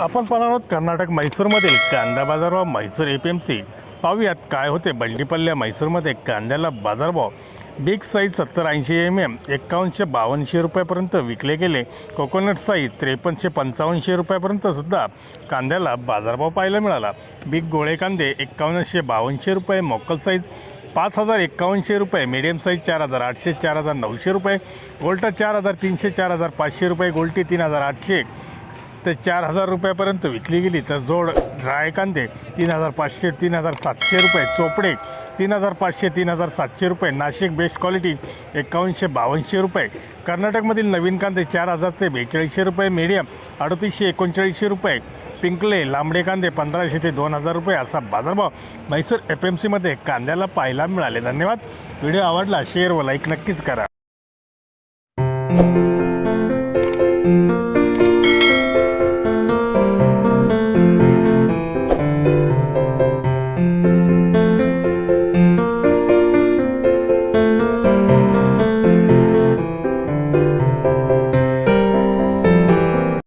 आपण पाहणार आहोत कर्नाटक म्हैसूरमधील कांदा बाजारभाव Mysore A P M C पाहूयात काय होते बंडीपल्ल्या म्हैसूरमध्ये कांद्याला बाजारभाव. बिग साईज सत्तर ऐंशी एम एम एकावन्नशे बावनशे रुपयापर्यंत विकले गेले. कोकोनट साईज त्रेपन्नशे पंचावन्नशे रुपयापर्यंतसुद्धा कांद्याला बाजारभाव पाहायला मिळाला. बिग गोळे कांदे एक्कावन्नशे बावनशे रुपये मोकल साईज पाच हजार एक्कावनशे रुपये मीडियम साईज चार हजार आठशे चार हजार नऊशे रुपये गोल्टा चार हजार तीनशे चार हजार पाचशे रुपये गोल्टी तीन हजार आठशे तर चार हजार रुपयापर्यंत विकली गेली. तर जोड ड्राय कांदे तीन हजार पाचशे तीन हजार सातशे रुपये. चोपडे तीन हजार पाचशे तीन हजार सातशे रुपये. नाशिक बेस्ट क्वालिटी एकावन्नशे बावनशे रुपये. कर्नाटकमधील नवीन कांदे चार हजार ते बेचाळीसशे रुपये. मीडियम अडतीसशे एकोणचाळीसशे रुपये. पिंकले लांबडे कांदे पंधराशे ते दोन हजार रुपये. असा बाजारभाव म्हैसूर एफ एम सीमध्ये कांद्याला पाहायला मिळाले. धन्यवाद. व्हिडिओ आवडला शेअर व लाईक नक्कीच करा.